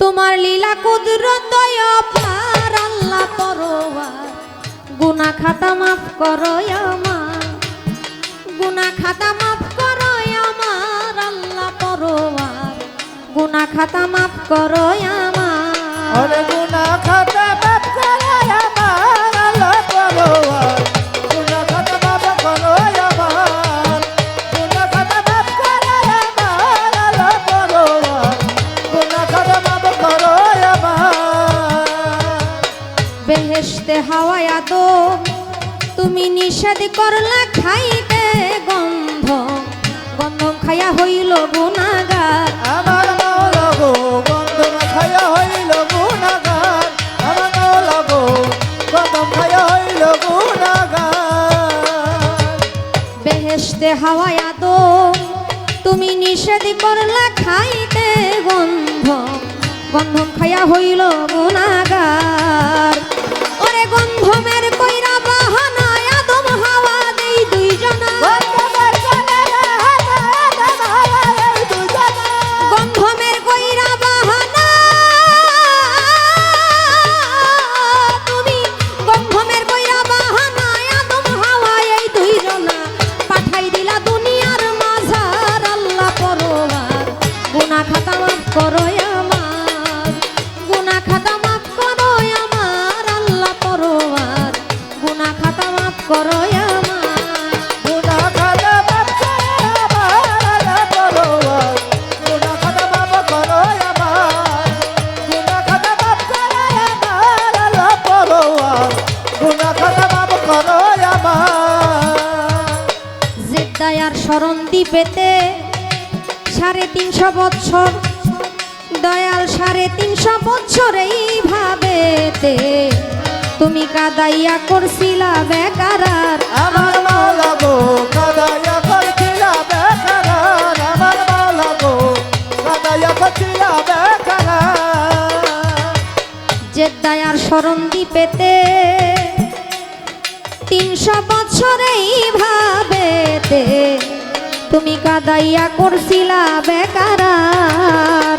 তোমার লীলা কুদরত আল্লাহ পরোয়ার। গুনা খাতা মাফ করো আমার গুনা খাতা মাফ করো আমার, আল্লাহ পরোয়ার। গুনা খাতা মাফ করো আমার। গুনা খাতা নিষেধ করলা খাইতে গন্ধ। গন্ধ খাইয়া হইল গুনাগার আমার গন্ধ খায়া হইল গুনাগার আমার গন্ধ খায়া হইল গুনাগার বেহেশতে হাওয়ায়া তুমি নিষেধ করলা খাইতে গন্ধ। গন্ধ খাইয়া হইল গুনাগার ওরে গন্ধমের কইরা করো আমার। গুনা খাতা মাফ করো আমার। আল্লাহ করো খাতা মাফ করো শরণ দ্বীপেতে সাড়ে তিনশো বছর দয়াল সাড়ে তিনশো বছর এইভাবেতে। তুমি কাদাইয়া করছিলা বেকারার আমার মাওলা গো কাদায়া করছিলা বেকারার আমার গো করছিলা বেকারার। জেদ্দায়ার শরণ দ্বীপেতে তিনশো বছর এইভাবেতে। তুমি কাদাইয়া করছিলা বেকারার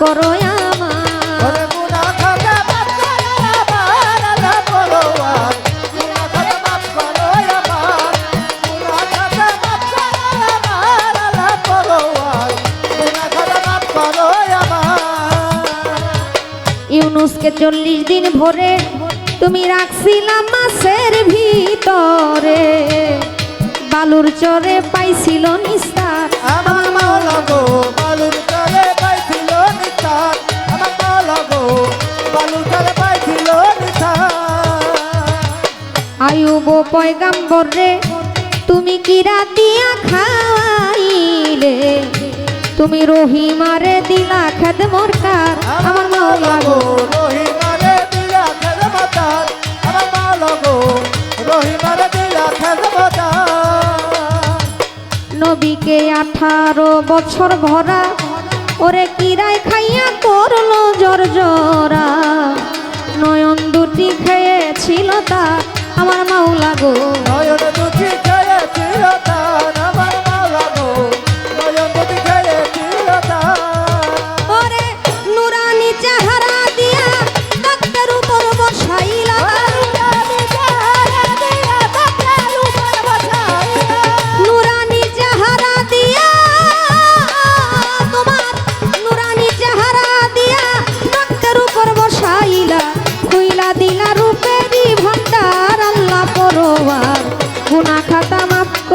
করো আমার। ইউনুসকে চল্লিশ দিন ভরে তুমি রাখছিলাম মাছের ভিতরে। বালুর চরে পাইছিল নিস্তার। আমার মাওলা গো বালুর আয়ুব পয়গাম্বর রে তুমি কি রাতিয়া খাইলে তুমি রহিমারে দিলা খেদ মরকার আমার মাওলা গো। রহিমারে দিলা খেজমতার আমার মাওলা গো রহিমারে দিলা খেজমতার নবীকে আঠারো বছর ভরা ওরে কিরায় খাইয়া করল জর জরা। নয়ন দুটি খেয়েছিল তা আমার মাওলা গো।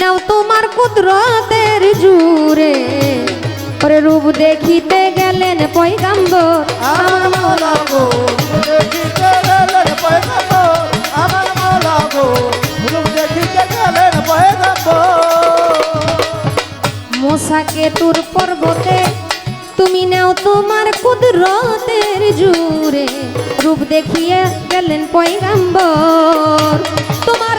নাও তোমার কুদরতের জুরে ওরে রূপ দেখিতে গেলেন পয়গাম্বর। আমার মাওলা গো দেখিতে গেলেন পয়গম্বর। আমার মাওলা গো রূপ দেখিতে গেলেন পয়গম্বর। মোসাকে তুর পর্বতে তুমি নাও তোমার কুদরতের জুরে রূপ দেখিয়ে গেলেন পয়গাম্বর। তোমার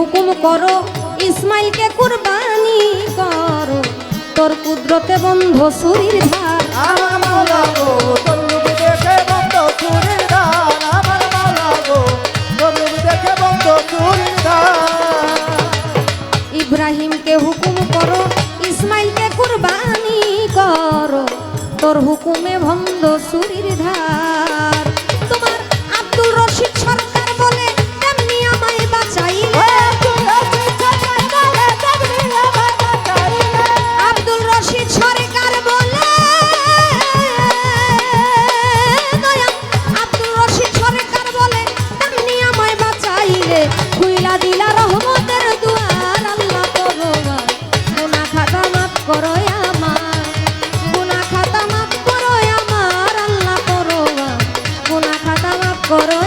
হুকুম করো ইসমাইলকে কুরবানি করো। তোর কুদরতে বন্ধ সুরির ধার। আমার মাওলা গো তোর রূপ দেখে বন্ধ চুরির ধার। আমার মাওলা গো তোর রূপ দেখে বন্ধ চুরির ধার। ইব্রাহিমকে হুকুম করো ইসমাইলকে কুরবানি করো। তোর হুকুমে ভন্দ সুরির ধার। খাতা মাফ